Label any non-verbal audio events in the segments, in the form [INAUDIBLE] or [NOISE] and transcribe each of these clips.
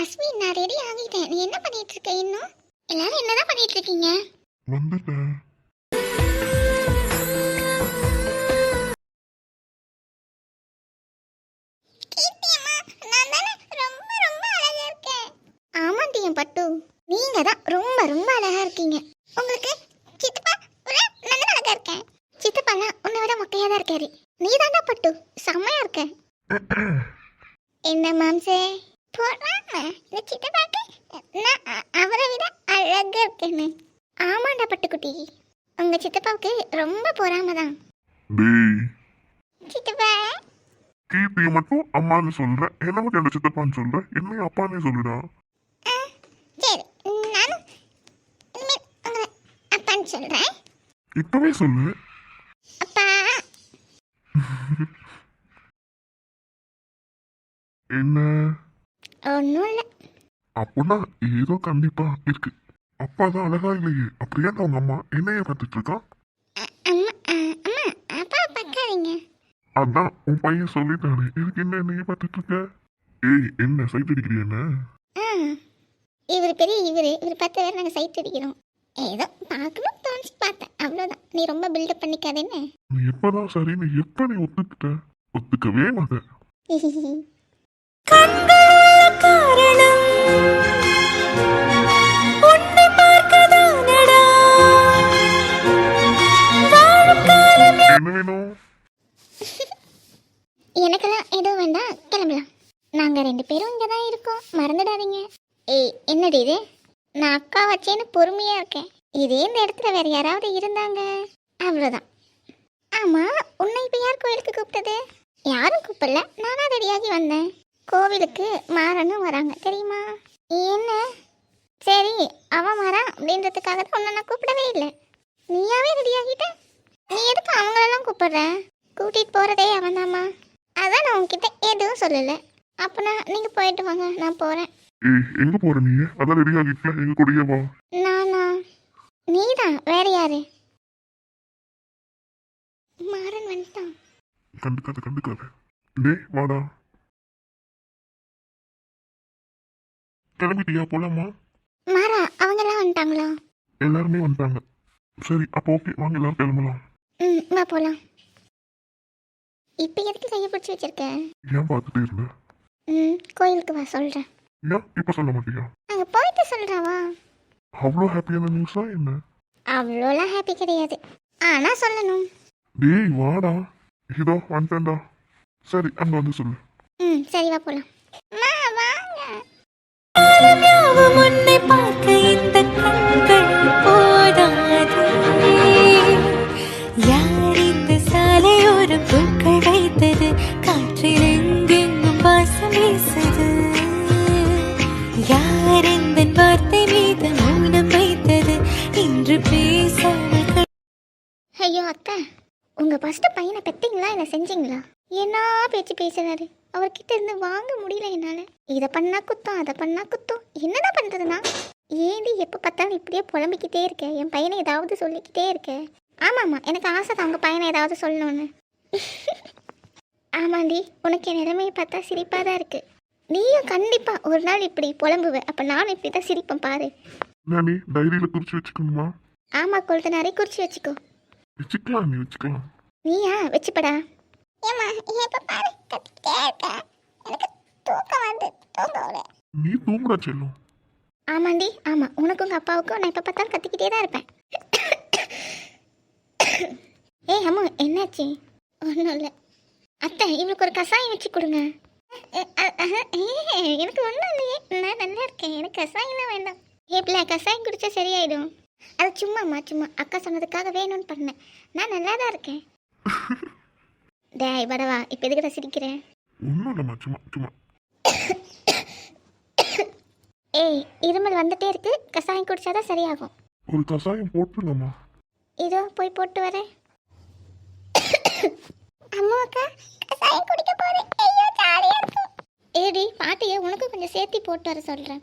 அஸ்வின் நான் ரெடி ஆகிட்டேன். நீ என்ன பண்ணிட்டு இருக்க இன்னும்? எல்லாரும் என்னதான் பண்ணிட்டு இருக்கீங்க வந்துட்டேன் பட்டு. நீங்க தான் ரொம்ப ரொம்ப அழகா இருக்கீங்க. உங்களுக்கு சித்தப்பா நல்ல அழகா இருக்கேன். சித்தப்பாலாம் உன்னை விட மொக்கையா தான் இருக்காரு. நீ தாண்டா பட்டு. செம்மையா இருக்க [CLEARS THROAT] என்ன மாம்சே? போடாம இந்த சித்தப்பாக்கு நான் அவரை விட அழகா இருக்கேன்னு. ஆமாண்டா பட்டுக்குட்டி. உங்க சித்தப்பாவுக்கு ரொம்ப பொறாம தான் டேய். சித்தப்பா. கீர்த்தியை மட்டும் அம்மான்னு சொல்ற. என்ன மட்டும் என்ன சித்தப்பான்னு சொல்ற? என்னையும் அப்பானே சொல்லுடா. சரி. நானும் இனிமேல் உங்களை அப்பான்னு சொல்றேன். இப்பவே சொல்லு. அப்பா. என்ன? ஒன்றும் இல்லை. அப்படின்னா ஏதோ கண்டிப்பா இருக்கு. அப்பா தான் அழகா இல்லையே அப்படியே அவங்க அம்மா? என்னைய பார்த்துட்டு இருக்கான் அதான் உன் பையன் சொல்லிட்டானே இதுக்கு என்ன என்னைய பார்த்துட்டு இருக்க? ஏய் என்ன சைட் அடிக்கிறியா என்ன? இவர் பெரிய இவர் இவர் பார்த்து வேறு நாங்கள் சைட் அடிக்கிறோம். ஏதோ பார்க்கணும் தோணுச்சு பார்த்தேன். அவ்வளோதான் நீ ரொம்ப பில்டப் பண்ணிக்காதேன்னு நீ எப்பதான் சரின்னு எப்ப நீ ஒத்துக்கிட்ட? ஒத்துக்கவே மாட்டேன் [LAUGHS] என்ன வேணும்? எனக்கெல்லாம் எதுவும் வேண்டாம். கிளம்பலாம். நாங்கள் ரெண்டு பேரும் இங்கே தான் இருக்கோம். மறந்துடாதீங்க. ஏய் என்னடி இது? நான் அக்கா வச்சேன்னு பொறுமையாக இருக்கேன். இதே இந்த இடத்துல வேற யாராவது இருந்தாங்க. அவ்வளோதான் ஆமாம் உன்னை இப்போ யார் கோயிலுக்கு கூப்பிட்டது? யாரும் கூப்பிடல. நானா ரெடியாகி வந்தேன். கோவிலுக்கு மாறனும் வராங்க தெரியுமா? என்ன? சரி அவன் வரான் அப்படின்றதுக்காக தான் உன்னை நான் கூப்பிடவே இல்லை. நீயாவே ரெடியாகிட்ட நீ எதுக்கு அவங்களெல்லாம் கூப்பிடுற? கூட்டிகிட்டு போகிறதே அவன்தாம்மா அதான் நான் உன்கிட்ட எதுவும் சொல்லலை. அப்போனா நீங்கள் போயிட்டு வாங்க நான் போகிறேன் ஏய் எங்க போற நீ? அதான் ரெடி ஆகிட்டுல எங்க கூடயே வா. நானா? நீதான் வேற யாரு? மாறன் வந்துட்டான். கண்டுக்காத கண்டுக்காத. டேய் வாடா. கிளம்பிட்டியா? போலாமா? மாறா அவங்கெல்லாம் வந்துட்டாங்களா? எல்லாருமே வந்துட்டாங்க. சரி அப்போ ஓகே. வாங்க எல்லாரும் கிளம்பலாம். ம் வா போகலாம் இப்போ எதுக்கு கையை பிடிச்சி வச்சிருக்க? ஏன் பார்த்துட்டே இருந்த? ம் கோயிலுக்கு வா சொல்கிறேன் ஏன்? இப்போ சொல்ல மாட்டியா? அங்கே போயிட்டு சொல்கிறேன் வா அவ்வளோ ஹாப்பியான நியூஸா என்ன? அவ்வளோலாம் ஹாப்பி கிடையாது. ஆனால் சொல்லணும். டேய் வாடா. இதோ வந்துட்டேன்டா. சரி அங்க வந்து சொல்லு. ம் சரி வா போகலாம் மா வாங்க யாவும் உன்னை பார்க்க இந்த கண்கள் போதாது யார் இந்த சாலையோரம் வாங்க முடியல என்னால. இதை பண்ணா குத்தம் அதை பண்ணா குத்தம். என்னதான் பண்றதுனா ஏண்டி எப்போ பார்த்தாலும் இப்படியே புலம்பிக்கிட்டே இருக்க? என் பையனை ஏதாவது சொல்லிக்கிட்டே இருக்க? ஆமாம்மா எனக்கு ஆசை தான் உங்கள் பையனை ஏதாவது சொல்லணும்னு. ஆமாண்டி உனக்கு என் நிலைமையை பார்த்தா சிரிப்பாக தான் இருக்கு. நீயும் கண்டிப்பா ஒரு நாள் இப்படி புலம்புவ. அப்போ நானும் இப்படி தான் சிரிப்பேன் பாரு. என்ன நீ டைரியில குறிச்சு வச்சுக்கணுமா? ஆமா கொழுத்தனாரே குறிச்சு வச்சுக்கோ. வச்சுக்கலாம் நீ வச்சுக்கலாம். நீயா? வச்சுப்படா. ஏமா எப்ப பாரு கத்திக்கிட்டே இருக்க. எனக்கு தூக்கம் வந்து தூங்க நீ தூங்குடா செல்லும் ஆமாண்டி ஆமா. உனக்கும் உங்க அப்பாவுக்கும் நான் எப்ப பார்த்தாலும் கத்திக்கிட்டே தான் இருப்பேன். ஏய் அம்மா என்னாச்சு? ஒன்றும் இல்லை. அத்தை இவளுக்கு ஒரு கசாயம் வச்சு கொடுங்க. எனக்கு ஒன்றும் இல்லையே. நான் நல்லா இருக்கேன். எனக்கு கசாயம்லாம் வேண்டாம். ஏப்ல கசாயம் குடிச்சா சரியாயிடும். அது சும்மாம்மா சும்மா. அக்கா சொன்னதுக்காக வேணும்னு பண்ணேன். நான் நல்லா தான் இருக்கேன். [LAUGHS] டேய் படவா இப்போ எதுக்கு சிரிக்கிறேன் ஒன்றும் இல்லைம்மா சும்மா சும்மா. ஏய் இருமல் வந்துட்டே இருக்கு. கசாயம் குடிச்சாதான் சரியாகும். ஒரு கசாயம் போட்டுருங்கம்மா இதோ போய் போட்டு வரேன். அம்மா அக்கா கசாயம் குடிக்க போறேன். ஐயோ ஜாலியா இருக்கு. ஏடி பாட்டிய உனக்கு கொஞ்சம் சேர்த்தி போட்டு வர சொல்றேன்.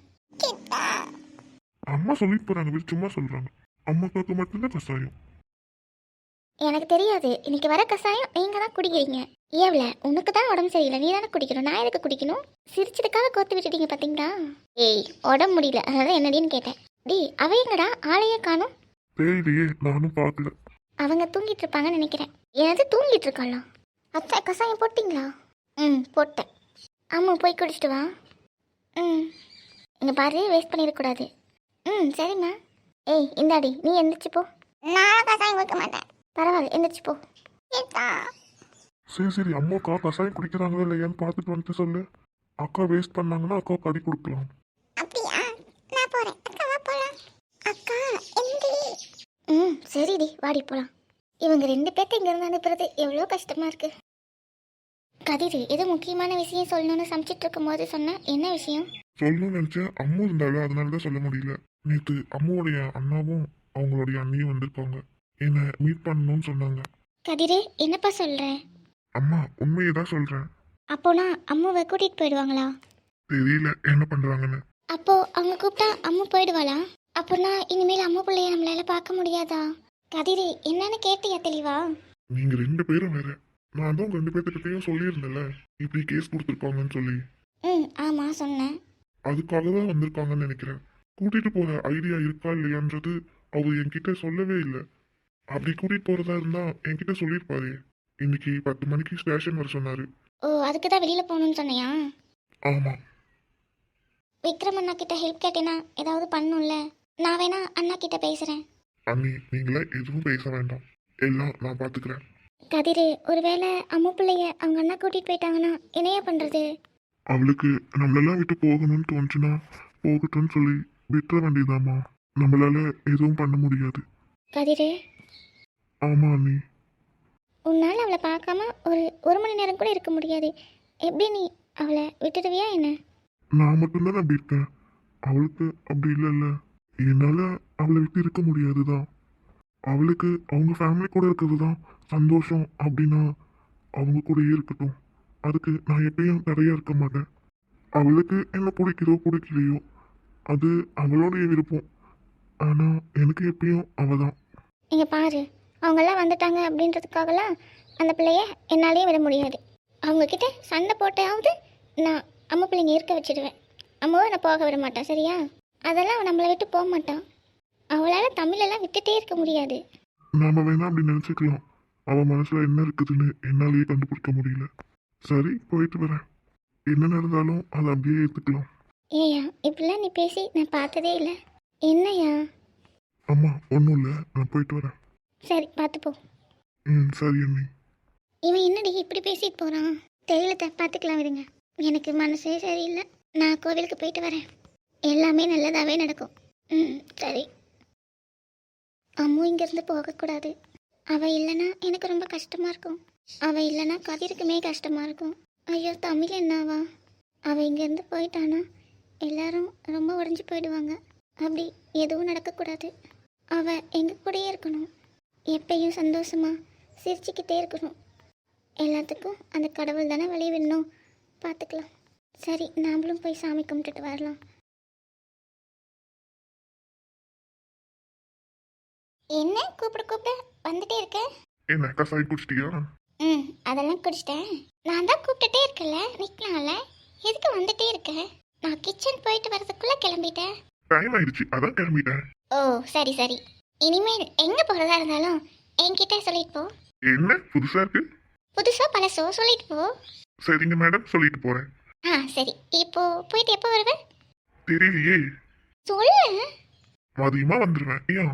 அம்மா சொல்லிட்டு போறாங்க சும்மா சொல்றாங்க. அம்மாக்காக்கு மட்டும்தான் கஷாயம் எனக்கு தெரியாது. இன்னைக்கு வர கசாயம் நீங்க தான் குடிக்கிறீங்க. ஏவ்ல உனக்கு தான் உடம்பு சரியில்லை. நீ தானே குடிக்கணும். நான் எதுக்கு குடிக்கணும்? சிரிச்சதுக்காக கோத்து விட்டுட்டீங்க பாத்தீங்களா? ஏய் உடம்பு முடியல. அதனால என்னடின்னு கேட்டேன். டேய் அவ எங்கடா? ஆளையே காணும். தெரியலையே நானும் பார்க்கல அவங்க தூங்கிட்டு இருப்பாங்கன்னு நினைக்கிறேன். ஏதாவது தூங்கிட்டு இருக்காளா? அத்தை கசாயம் போட்டிங்களா? ம் போட்டேன். ஆமாம் போய் குடிச்சிட்டு வா. ம். இங்கே பாரு வேஸ்ட் பண்ணிடக்கூடாது. ம் சரிம்மா. ஏய் இந்தாடி நீ எந்திரிச்சு போ. நான் கசாயம் பரவாயில்ல எந்திரிச்சு போ. சரி சரி அம்மாக்கா கஷாயம் குடிக்கிறாங்களா இல்லையான்னு பார்த்துட்டு வந்துட்டு சொல்லு. அக்கா வேஸ்ட் பண்ணாங்கன்னா அக்கா கடி கொடுக்கலாம். அப்படியா? நான் போகிறேன் அக்கா போகலாம் அக்கா எந்தி ம் சரிடி. வாடி போகலாம் இவங்க ரெண்டு பேர்த்த இங்கேருந்து அனுப்புறது எவ்வளோ கஷ்டமா இருக்கு. கதிர் ஏதோ முக்கியமான விஷயம் சொல்லணும்னு சமைச்சிட்டு இருக்கும்போது சொன்ன என்ன விஷயம்? சொல்லணும்னு நினைச்சேன். அம்மு இருந்தாலும் அதனால தான் சொல்ல முடியல. நேற்று அம்மாவுடைய அண்ணாவும் அவங்களுடைய அண்ணியும் வந்திருக்காங்க. என்னை மீட் பண்ணணும்னு சொன்னாங்க. கதிர் என்னப்பா சொல்ற? அம்மா உண்மையை தான் சொல்றேன். அப்போனா அம்மாவை கூட்டிட்டு போயிடுவாங்களா? தெரியல என்ன பண்றாங்கன்னு. அப்போ அவங்க கூப்பிட்டா அம்மா போயிடுவாளா? அப்போனா இனிமேல் அம்மா பிள்ளைய நம்மளால பார்க்க முடியாதா? கதிர் என்னன்னு கேட்டியா தெளிவா? நீங்க ரெண்டு பேரும் வேற. நான் தான் ரெண்டு பேர்த்திட்டையும் சொல்லியிருந்தேன்ல. இப்படி கேஸ் கொடுத்துருக்காங்கன்னு சொல்லி. ம் ஆமாம் சொன்னேன். அதுக்காக தான் வந்திருக்காங்கன்னு நினைக்கிறேன். கூட்டிட்டு போற ஐடியா இருக்கா இல்லையான்றது அவர் என்கிட்ட சொல்லவே இல்லை. அப்படி கூட்டிட்டு போறதா இருந்தா என்கிட்ட சொல்லியிருப்பாரு இன்னைக்கு பத்து மணிக்கு ஸ்டேஷன் வர சொன்னாரு. ஓ அதுக்கு தான் வெளியில் போகணும்னு சொன்னியா? ஆமா. விக்ரம் அண்ணா கிட்ட ஹெல்ப் கேட்டேனா ஏதாவது பண்ணும்ல? நான் வேணா அண்ணா கிட்ட பேசுறேன். அண்ணி நீங்களே எதுவும் பேச வேண்டாம். எல்லாம் நான் பாத்துக்கிறேன். கதிர் ஒருவேளை அம்மா பிள்ளைய அவங்க அண்ணா கூட்டிட்டு போயிட்டாங்கன்னா என்னையா பண்றது? அவளுக்கு நம்மளெல்லாம் விட்டு போகணும்னு தோணுச்சுன்னா போகட்டும்னு சொல்லி விட்டுற வேண்டியதாம்மா நம்மளால எதுவும் பண்ண முடியாது. கதிர் ஆமா அண்ணி உன்னால் அவளை பார்க்காம ஒரு ஒரு மணி நேரம் கூட இருக்க முடியாது. எப்படி நீ அவளை விட்டுடுவியா என்ன? நான் மட்டும்தான் அப்படி இருக்கேன். அவளுக்கு அப்படி இல்லைல்ல. என்னால் அவளை விட்டு இருக்க முடியாதுதான். அவளுக்கு அவங்க ஃபேமிலி கூட இருக்கிறது தான் சந்தோஷம் அப்படின்னா அவங்க கூடயே இருக்கட்டும். அதுக்கு நான் எப்பயும் நிறைய இருக்க மாட்டேன். அவளுக்கு என்ன பிடிக்குதோ பிடிக்கலையோ அது அவளுடைய விருப்பம். ஆனால் எனக்கு எப்பயும் அவள் தான் இங்க பாரு. அவங்கெல்லாம் வந்துட்டாங்க அப்படின்றதுக்காகலாம் அந்த பிள்ளைய என்னாலேயே விட முடியாது. அவங்க கிட்ட சண்டை போட்டாவது நான் அம்மா பிள்ளைங்க இருக்க வச்சிடுவேன். அம்மாவை நான் போக விட மாட்டேன் சரியா? அதெல்லாம் நம்மளை விட்டு போக மாட்டான். அவளால் தமிழெல்லாம் விட்டுட்டே இருக்க முடியாது. நாம வேணா அப்படி நினச்சிக்கலாம். அவன் மனசில் என்ன இருக்குதுன்னு என்னாலேயே கண்டுபிடிக்க முடியல. சரி போயிட்டு வரேன். என்ன நடந்தாலும் அதை அப்படியே ஏற்றுக்கலாம் ஏயா இப்படிலாம் நீ பேசி நான் பார்த்ததே இல்லை. என்னையா அம்மா ஒன்றும் இல்லை. நான் போயிட்டு வரேன். சரி பார்த்து போ ம் சரி அண்ணி இவன் என்னடி இப்படி பேசிட்டு போகிறான் தெரியல த பார்த்துக்கலாம் விடுங்க. எனக்கு மனசே சரியில்லை. நான் கோவிலுக்கு போயிட்டு வரேன். எல்லாமே நல்லதாகவே நடக்கும். ம் சரி. அம்மு இங்கேருந்து போகக்கூடாது. அவள் இல்லைன்னா எனக்கு ரொம்ப கஷ்டமாக இருக்கும். அவள் இல்லைன்னா கதிருக்குமே கஷ்டமாக இருக்கும். ஐயோ தமிழ் என்னவா? அவள் இங்கேருந்து போயிட்டானா? எல்லாரும் ரொம்ப உடஞ்சி போயிடுவாங்க. அப்படி எதுவும் நடக்கக்கூடாது. அவள் எங்கள் கூடயே இருக்கணும். எப்பயும் சந்தோஷமா சிரிச்சுக்கிட்டே இருக்கணும். எல்லாத்துக்கும் அந்த கடவுள் தானே வழி விடணும் பார்த்துக்கலாம். சரி நாமளும் போய் சாமி கும்பிட்டுட்டு வரலாம். என்ன கூப்பிட கூப்பிட வந்துட்டே இருக்க? என்ன கசாய் குடிச்சிட்டியா? ம் அதெல்லாம் குடிச்சிட்டேன். நான் தான் கூப்பிட்டுட்டே இருக்கல நிற்கலாம்ல எதுக்கு வந்துட்டே இருக்க? நான் கிச்சன் போயிட்டு வரதுக்குள்ளே கிளம்பிட்டேன். டைம் ஆயிடுச்சு அதான் கிளம்பிட்டேன். ஓ சரி சரி. இனிமேல் எங்கே போகிறதா இருந்தாலும் என்கிட்ட சொல்லிட்டு போ. என்ன? புதுசா இருக்கு? புதுசோ பழசோ சொல்லிட்டு போ. சரிங்க மேடம் சொல்லிட்டு போறேன். ஆ சரி. இப்போ போயிட்டு எப்போ வருவேன் தெரியலையே. சொல்லு. மதியமா வந்துடுவேன் ஏன்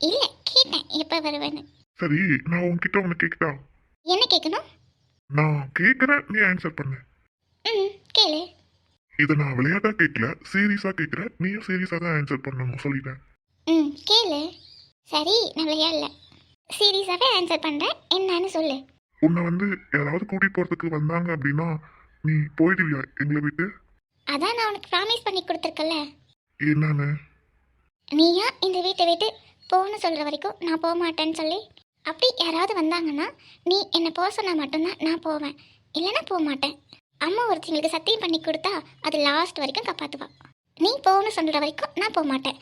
இல்லை கேட்டேன் எப்போ வருவேன்னு. சரி நான் உன்கிட்ட ஒன்று கேட்கட்டா என்ன கேட்கணும் நான் கேட்குறேன் நீ ஆன்சர் பண்ணு. ம் கேளு. இதை நான் விளையாட்டா கேட்கல சீரியஸா கேட்குறேன் நீயும் சீரியஸா தான் ஆன்சர் பண்ணணும் சொல்லிட்டேன். ம் கேளு. சரி நான் விளையாடல சீரியஸாகவே ஆன்சர் பண்ணுறேன் என்னன்னு சொல்லு. உன்னை வந்து யாராவது கூட்டிட்டு போறதுக்கு வந்தாங்க அப்படின்னா நீ போயிடுவியா எங்களை விட்டு? அதான் நான் உனக்கு ப்ராமிஸ் பண்ணி கொடுத்துருக்கல என்னன்னு? நீயா? இந்த வீட்டை விட்டு போகணும்னு சொல்கிற வரைக்கும் நான் போக மாட்டேன்னு சொல்லி. அப்படி யாராவது வந்தாங்கன்னா நீ என்னை போக சொன்னால் மட்டும்தான் நான் போவேன். இல்லைன்னா போக மாட்டேன். அம்மா ஒருத்தங்களுக்கு சத்தியம் பண்ணி கொடுத்தா அது லாஸ்ட் வரைக்கும் காப்பாற்றுவா நீ போகணும்னு சொல்கிற வரைக்கும் நான் போக மாட்டேன்.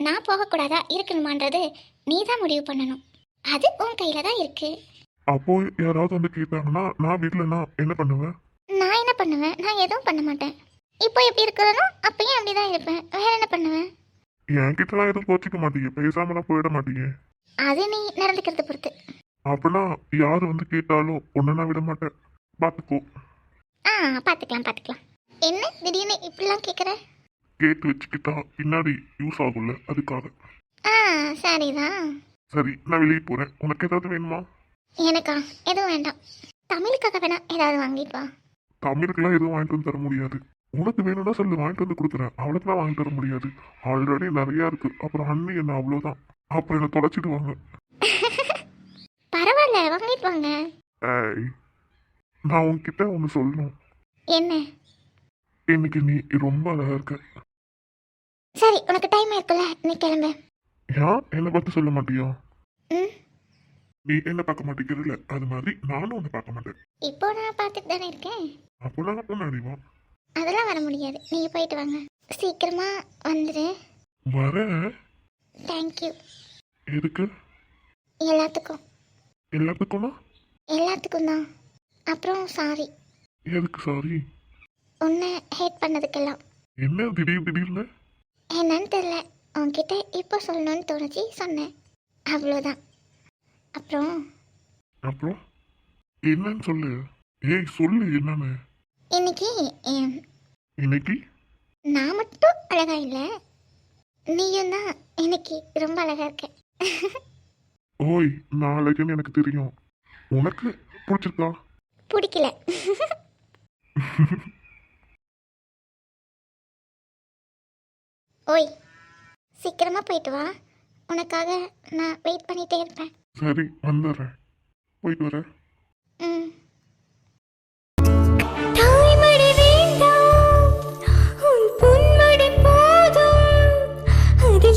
நான் போகக்கூடாதா இருக்கணுமான்றது நீ தான் முடிவு பண்ணணும். அது உன் கையில் தான் இருக்கு. அப்போ யாராவது வந்து கேட்டாங்கன்னா நான் வீட்டிலனா என்ன பண்ணுவேன் நான் என்ன பண்ணுவேன்? நான் எதுவும் பண்ண மாட்டேன். இப்போ எப்படி இருக்கிறனோ அப்பயும் அப்படி தான் இருப்பேன். வேற என்ன பண்ணுவேன் என்கிட்டலாம் எதுவும் கோச்சிக்க மாட்டீங்க. பேசாமலாம் போயிட மாட்டீங்க. அது நீ நடந்துக்கிறத பொறுத்து. அப்படின்னா யார் வந்து கேட்டாலும் ஒன்று நான் விட மாட்டேன். பார்த்துக்கோ ஆ பார்த்துக்கலாம் பார்த்துக்கலாம் என்ன? திடீர்னு இப்படிலாம் கேட்குற கேட்டு வச்சுக்கிட்டா பின்னாடி யூஸ் ஆகும்ல அதுக்காக. ஆ சரிதான் சரி நான் வெளியே போகிறேன் உனக்கு ஏதாவது வேணுமா? எனக்கா? எதுவும் வேண்டாம். தமிழுக்காக வேணா ஏதாவது வாங்கிட்டு வா. தமிழுக்கெல்லாம் எதுவும் வாங்கிட்டு வந்து தர முடியாது. உனக்கு வேணும்னா சொல்லு வாங்கிட்டு வந்து கொடுக்குறேன் அவளுக்குலாம் வாங்கி தர முடியாது. ஆல்ரெடி நிறையா இருக்கு. அப்புறம் அண்ணி என்ன அவ்வளோதான் அப்புறம் என்னை தொலைச்சிடுவாங்க [LAUGHS] பரவாயில்ல வாங்கிட்டு வாங்க. ஏய் நான் உன்கிட்ட ஒன்று சொல்லணும். என்ன? இன்னைக்கு நீ ரொம்ப அழகா இருக்க. சரி உனக்கு டைம் இருக்குல்ல நீ கிளம்பு. ஏன் என்னை பார்த்து சொல்ல மாட்டியா? ம்? நீ என்ன பார்க்க மாட்டேங்கிறல அது மாதிரி நானும் உன்னை பார்க்க மாட்டேன். இப்போ நான் பார்த்துட்டு தானே இருக்கேன்? அப்போ நான் முன்னாடி வா அதெல்லாம் வர முடியாது நீங்கள் போயிட்டு வாங்க. சீக்கிரமா வந்துடு வரேன். தேங்க்யூ எதுக்கு? எல்லாத்துக்கும். எல்லாத்துக்கும்னா? எல்லாத்துக்கும் தான். அப்புறம் சாரி எதுக்கு சாரி உன்னை ஹேட் பண்ணதுக்கெல்லாம். என்ன திடீர் திடீர்னு? என்னன்னு தெரில உன்கிட்ட இப்போ சொல்லணும்னு தோணுச்சு சொன்னேன். அவ்வளோதான் அப்புறம்? அப்புறம்? என்னன்னு சொல்லு. ஏய் சொல்லு என்னன்னு. இன்னைக்கு என் இன்னைக்கு? நான் மட்டும் அழகா இல்லை. நீயும் தான் இன்னைக்கு ரொம்ப அழகா இருக்க. ஓய் நாளைக்குன்னு எனக்கு தெரியும். உனக்கு பிடிச்சிருக்கா? பிடிக்கல. [LAUGHS] ஓய் சீக்கிரமா போயிட்டு வா. உனக்காக நான் வெயிட் பண்ணிட்டே இருப்பேன். சரி வந்துடுறேன். போயிட்டு வரேன். ம்.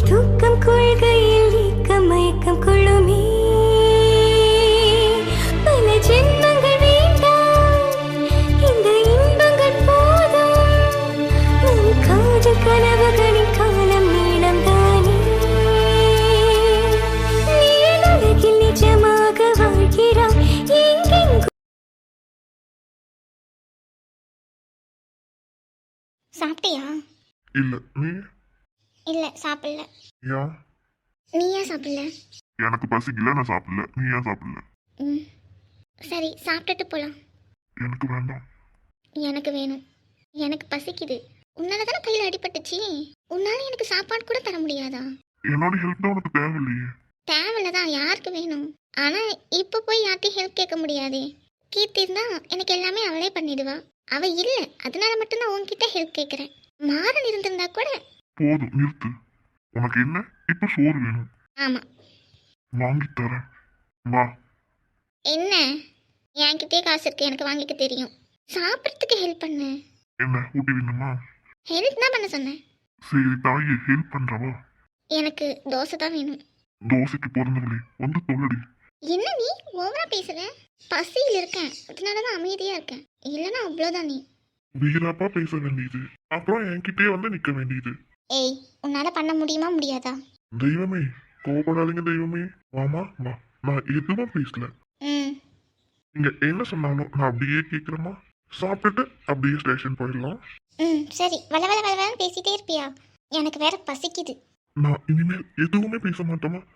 தூக்கம் கொள்கையில் சாப்பிட்டியா? இல்ல. நீ? இல்லை சாப்பிடல. ஏன் நீ ஏன் சாப்பிடல? எனக்கு பசிக்கல நான் சாப்பிடல. நீ ஏன் சாப்பிடல? ம். சரி சாப்பிட்டுட்டு போகலாம் எனக்கு வேண்டாம். எனக்கு வேணும். எனக்கு பசிக்குது. உன்னால தானே கையில் அடிபட்டுச்சு? உன்னால எனக்கு சாப்பாடு கூட தர முடியாதா? என்னோட ஹெல்ப் தான் உனக்கு தேவையில்லையே. தேவையில்ல தான் யாருக்கு வேணும்? ஆனால் இப்போ போய் யார்ட்டையும் ஹெல்ப் கேட்க முடியாதே. கீர்த்தி இருந்தா எனக்கு எல்லாமே அவளே பண்ணிடுவா. அவ இல்லை அதனால மட்டும்தான் உன்கிட்ட ஹெல்ப் கேட்குறேன் மாறன் இருந்திருந்தா கூட போதும் நிறுத்து. உனக்கு என்ன? இப்ப சோறு வேணும். ஆமாம் வாங்கி தரேன். வா. என்ன? என்கிட்டயே காசு இருக்கு எனக்கு வாங்கிக்க தெரியும். சாப்பிட்றதுக்கு ஹெல்ப் பண்ணு. என்ன ஊட்டி வேணுமா ஹெல்ப் தான் பண்ண சொன்னேன். சரி தாயே ஹெல்ப் பண்றவா? எனக்கு தோசை தான் வேணும். தோசைக்கு பிறந்தவளே வந்து தொல்லடி. என்ன நீ ஓவரா பேசுற? பசியில் இருக்கேன். அதனால தான் அமைதியா இருக்கேன். இல்லைன்னா அவ்வளோதான் நீ. வீராப்பா பேச வேண்டியது. அப்புறம் என்கிட்டயே வந்து நிக்க வேண்டியது. ஏய் உன்னால பண்ண முடியுமா முடியாதா? தெய்வமே கோபப்படாதீங்க தெய்வமே. வாமா வா. நான் எதுவும் பேசல. நீங்க என்ன சொன்னாலும் நான் அப்படியே கேட்குறேம்மா சாப்பிட்டுட்டு அப்படியே ஸ்டேஷன் போயிடலாம். ம் சரி. வள வள வள வளன்னு பேசிட்டே இருப்பியா? எனக்கு வேற பசிக்குது. நான் இனிமேல் எதுவுமே பேச மாட்டோமா